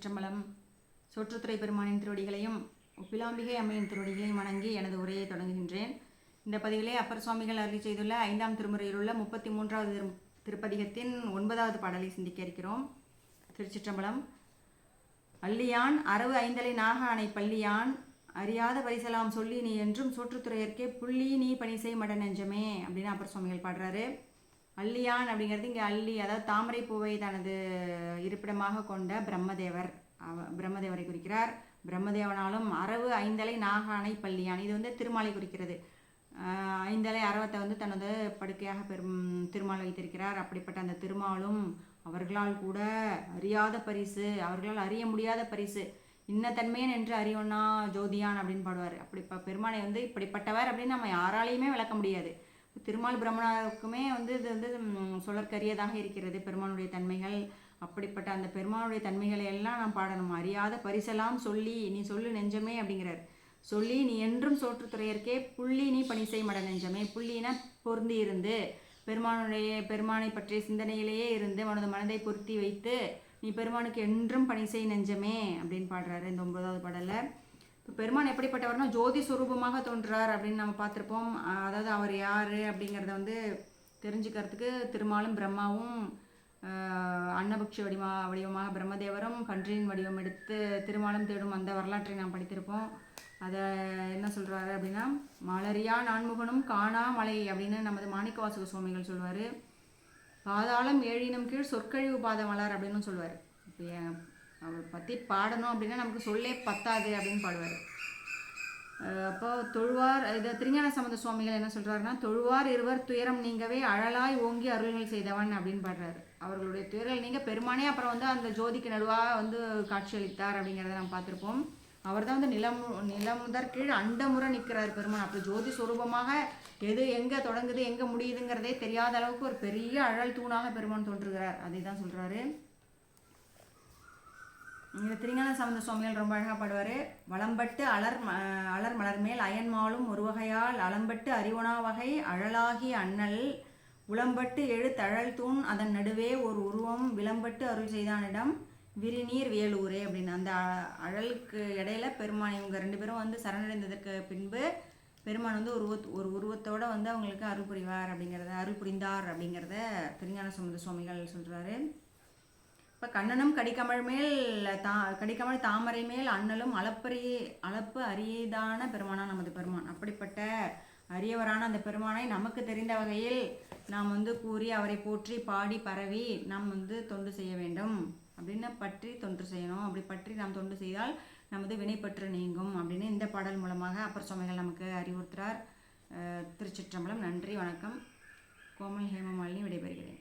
சிற்றம்பலம் சுற்றுத்துறை பெருமானின் திருவடிகளையும் ஒப்பிலாம்பிகை அம்மையின் திருவடிகளையும் வணங்கி எனது உரையை தொடங்குகின்றேன். இந்த பதிவிலே அப்பர் சுவாமிகள் அருளி செய்துள்ள ஐந்தாம் திருமுறையில் உள்ள முப்பத்தி மூன்றாவது திரு திருப்பதிகத்தின் ஒன்பதாவது பாடலை சிந்திக்க இருக்கிறோம். திருச்சிற்றம்பலம். அள்ளியான் அரவு ஐந்தலை நாக அணை பள்ளியான் அறியாத பரிசலாம் சொல்லி நீ என்றும் சோற்றுத்துறையர்க்கே புள்ளி நீ பணி செய் மட நெஞ்சமே அப்படின்னு அப்பர் சுவாமிகள் பாடுறாரு. அள்ளியான் அப்படிங்கிறது இங்கே அள்ளி அதாவது தாமரை பூவை தனது இருப்பிடமாக கொண்ட பிரம்மதேவர். பிரம்மதேவரை குறிக்கிறார். பிரம்மதேவனாலும் அரவு ஐந்தலை நாகானை பள்ளியான் இது வந்து திருமாலை குறிக்கிறது. ஐந்தலை அரவத்தை வந்து தனது படுக்கையாக பெரும் திருமால் வைத்திருக்கிறார். அப்படிப்பட்ட அந்த திருமாலும் அவர்களால் கூட அறியாத பரிசு அவர்களால் அறிய முடியாத பரிசு. இன்னத்தன்மையன் என்று அறியோன்னா ஜோதியான் அப்படின்னு பாடுவார். அப்படி இப்போ பெருமானை வந்து இப்படிப்பட்டவர் அப்படின்னு நம்ம யாராலையுமே விளக்க முடியாது. திருமால் பிரம்மனாருக்குமே வந்து இது வந்து சொல்லற்கரியதாக இருக்கிறது. பெருமானுடைய தன்மைகள் அப்படிப்பட்ட அந்த பெருமானுடைய தன்மைகளை எல்லாம் நாம் பாடணும். அறியாத பரிசெல்லாம் சொல்லி நீ சொல்லு நெஞ்சமே அப்படிங்கிறார். சொல்லி நீ என்றும் சோற்றுத்துறையர்க்கே புள்ளி நீ பணி செய் மட நெஞ்சமே. புள்ளினா பொருந்தி இருந்து பெருமானுடைய பெருமானை பற்றிய சிந்தனையிலேயே இருந்து உனது மனதை பொருத்தி வைத்து நீ பெருமானுக்கு என்றும் பணி செய் நெஞ்சமே அப்படின்னு பாடுறாரு இந்த ஒன்பதாவது பாடல்ல. பெருமான் எப்படிப்பட்டவர்னா ஜோதி சுரூபமாக தோன்றார் அப்படின்னு நம்ம பார்த்துருப்போம். அதாவது அவர் யார் அப்படிங்கிறத வந்து தெரிஞ்சுக்கிறதுக்கு திருமாலும் பிரம்மாவும் அன்னபக்ஷ வடிவமா வடிவமாக பிரம்மதேவரும் கன்றியின் வடிவம் எடுத்து திருமாலும் தேடும் அந்த வரலாற்றை நாம் படித்திருப்போம். அதை என்ன சொல்கிறாரு அப்படின்னா மலரியா நான்முகனும் காணா மலை அப்படின்னு நமது மாணிக்கவாசக சுவாமிகள் சொல்லுவார் பாதாளம் ஏழினம் கீழ் சொற்கழிவு பாதம் மலர் அப்படின்னு சொல்லுவார் இப்போ அவரை பற்றி பாடணும் அப்படின்னா நமக்கு சொல்லே பத்தாது அப்படின்னு பாடுவார். அப்போ தொழுவார் இது திருஞான சம்பந்த சுவாமிகள் என்ன சொல்கிறாருன்னா தொழுவார் இருவர் துயரம் நீங்கவே அழலாய் ஓங்கி அருள்கள் செய்தவன் அப்படின்னு பாடுறாரு. அவர்களுடைய துயர்கள் நீங்கள் பெருமானே அப்புறம் வந்து அந்த ஜோதிக்கு நடுவாக வந்து காட்சியளித்தார் அப்படிங்கிறத நம்ம பார்த்துருப்போம். அவர் தான் வந்து நிலம் நிலமுதற் கீழ் அண்டமுறை நிற்கிறார் பெருமான். அப்போ ஜோதி சுரூபமாக எது எங்கே தொடங்குது எங்கே முடியுதுங்கிறதே தெரியாத அளவுக்கு ஒரு பெரிய அழல் தூணாக பெருமான் தோன்றுகிறார். அதை தான் சொல்கிறாரு இந்த திருஞான சம்பந்த சுவாமிகள் ரொம்ப அழகாக பாடுவார். வளம்பட்டு அலர் அலர் மலர் மேல் அயன்மாலும் ஒரு வகையால் அலம்பட்டு அறிவுணா வகை அழலாகி அண்ணல். உளம்பட்டு எழு தழல் தூண் அதன் நடுவே ஒரு உருவம் விளம்பட்டு அருள் செய்தானிடம் விரிநீர் வேலூரே அப்படின்னு. அந்த அ- அழலுக்கு இடையில பெருமான் இவங்க ரெண்டு பேரும் வந்து சரணடைந்ததற்கு பின்பு பெருமான் வந்து ஒரு உருவத் ஒரு உருவத்தோடு வந்து அவங்களுக்கு அருள் புரிவார் அப்படிங்கிறத அருள் புரிந்தார் அப்படிங்கிறத திருஞான சம்பந்த சுவாமிகள் சொல்கிறாரு இப்போ கண்ணனும் கடிக்கமழ் மேல் தா கடிக்கமல் தாமரை மேல் அண்ணலும் அளப்பரிய அளப்பு அரியதான பெருமானா நமது பெருமான். அப்படிப்பட்ட அரியவரான அந்த பெருமானை நமக்கு தெரிந்த வகையில் நாம் வந்து கூறி அவரை போற்றி பாடி பரவி நாம் வந்து தொண்டு செய்ய வேண்டும். அப்படின்னு பற்றி தொண்டு செய்யணும். அப்படி பற்றி நாம் தொண்டு செய்தால் நமது வினைப்பற்று நீங்கும் அப்படின்னு இந்த பாடல் மூலமாக அப்பர் சுவாமிகள் நமக்கு அறிவுறுத்துறார். திருச்சிற்றம்பலம். நன்றி. வணக்கம். கோமல் ஹேமமாலினி விடைபெறுகிறேன்.